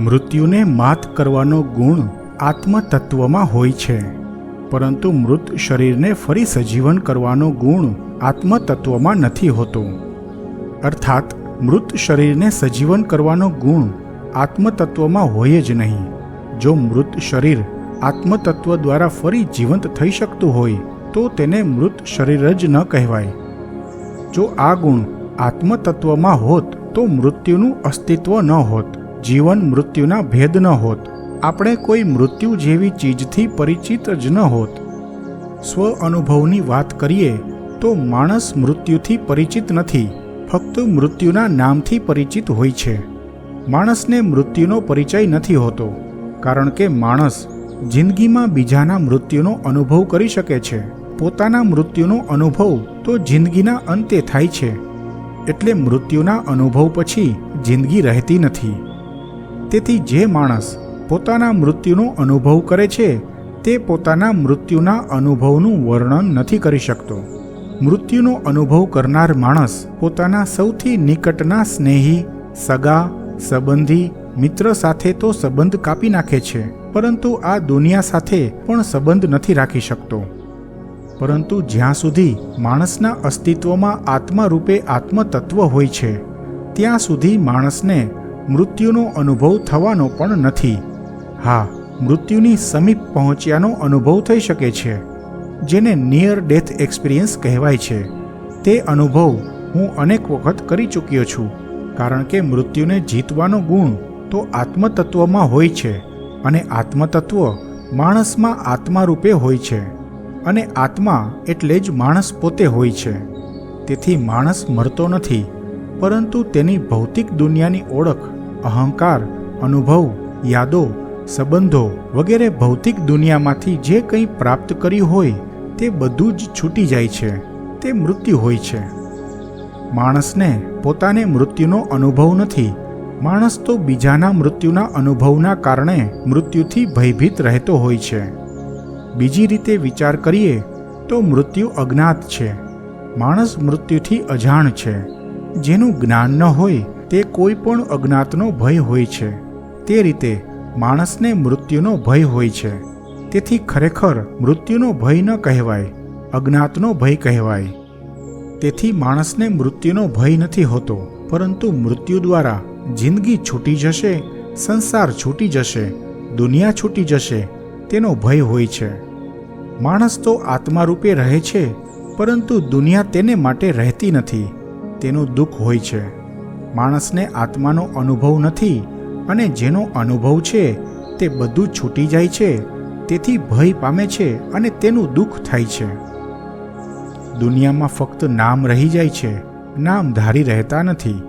મૃત્યુને માત કરવાનો ગુણ આત્મતત્વમાં હોય છે. પરંતુ મૃત શરીરને ફરી સજીવન કરવાનો ગુણ આત્મતત્વમાં નથી હોતો. અર્થાત, મૃત શરીરને સજીવન કરવાનો ગુણ આત્મતત્વમાં હોય જ નહીં. જો મૃત શરીર આત્મતત્વ દ્વારા ફરી જીવંત થઈ શકતું હોય, તો તેને મૃત શરીર જ ન કહેવાય. જો આ ગુણ આત્મતત્વમાં હોત, તો મૃત્યુનું અસ્તિત્વ ન હોત. જીવન મૃત્યુના ભેદ ન હોત. આપણે કોઈ મૃત્યુ જેવી ચીજથી પરિચિત જ ન હોત. સ્વ અનુભવની વાત કરીએ તો માણસ મૃત્યુથી પરિચિત નથી, ફક્ત મૃત્યુના નામથી પરિચિત હોય છે. માણસને મૃત્યુનો પરિચય નથી હોતો, કારણ કે માણસ જિંદગીમાં બીજાના મૃત્યુનો અનુભવ કરી શકે છે. પોતાના મૃત્યુનો અનુભવ તો જિંદગીના અંતે થાય છે. એટલે મૃત્યુના અનુભવ પછી જિંદગી રહેતી નથી. તેથી જે માણસ પોતાના મૃત્યુનો અનુભવ કરે છે, તે પોતાના મૃત્યુના અનુભવનું વર્ણન નથી કરી શકતો. મૃત્યુનો અનુભવ કરનાર માણસ પોતાના સૌથી નિકટના સ્નેહી, સગા, સંબંધી, મિત્ર સાથે તો સંબંધ કાપી નાખે છે, પરંતુ આ દુનિયા સાથે પણ સંબંધ નથી રાખી શકતો. પરંતુ જ્યાં સુધી માણસના અસ્તિત્વમાં આત્મા રૂપે આત્મતત્વ હોય છે, ત્યાં સુધી માણસને મૃત્યુનો અનુભવ થવાનો પણ નથી. હા, મૃત્યુની સમીપ પહોંચ્યાનો અનુભવ થઈ શકે છે, જેને નિયર ડેથ એક્સપિરિયન્સ કહેવાય છે. તે અનુભવ હું અનેક વખત કરી ચૂક્યો છું, કારણ કે મૃત્યુને જીતવાનો ગુણ તો આત્મતત્વમાં હોય છે અને આત્મતત્વ માણસમાં આત્મા રૂપે હોય છે અને આત્મા એટલે જ માણસ પોતે હોય છે. તેથી માણસ મરતો નથી, પરંતુ તેની ભૌતિક દુનિયાની ઓળખ અહંકાર, અનુભવ, યાદો, સંબંધો વગેરે ભૌતિક દુનિયામાંથી જે કંઈ પ્રાપ્ત કર્યું હોય તે બધું જ છૂટી જાય છે. તે મૃત્યુ હોય છે. માણસને પોતાને મૃત્યુનો અનુભવ નથી. માણસ તો બીજાના મૃત્યુના અનુભવના કારણે મૃત્યુથી ભયભીત રહેતો હોય છે. બીજી રીતે વિચાર કરીએ તો મૃત્યુ અજ્ઞાત છે. માણસ મૃત્યુથી અજાણ છે. જેનું જ્ઞાન ન હોય તે કોઈ પણ અજ્ઞાતનો ભય હોય છે. તે રીતે માણસને મૃત્યુનો ભય હોય છે. તેથી ખરેખર મૃત્યુનો ભય ન કહેવાય, અજ્ઞાતનો ભય કહેવાય. તેથી માણસને મૃત્યુનો ભય નથી હોતો, પરંતુ મૃત્યુ દ્વારા જિંદગી છૂટી જશે, સંસાર છૂટી જશે, દુનિયા છૂટી જશે, તેનો ભય હોય છે. માણસ તો આત્મારૂપે રહે છે, પરંતુ દુનિયા તેને માટે રહેતી નથી, તેનું દુઃખ હોય છે. માણસને આત્માનો અનુભવ નથી અને જેનો અનુભવ છે તે બધું છૂટી જાય છે, તેથી ભય પામે છે અને તેનું દુઃખ થાય છે. દુનિયામાં ફક્ત નામ રહી જાય છે, નામ ધારી રહેતા નથી.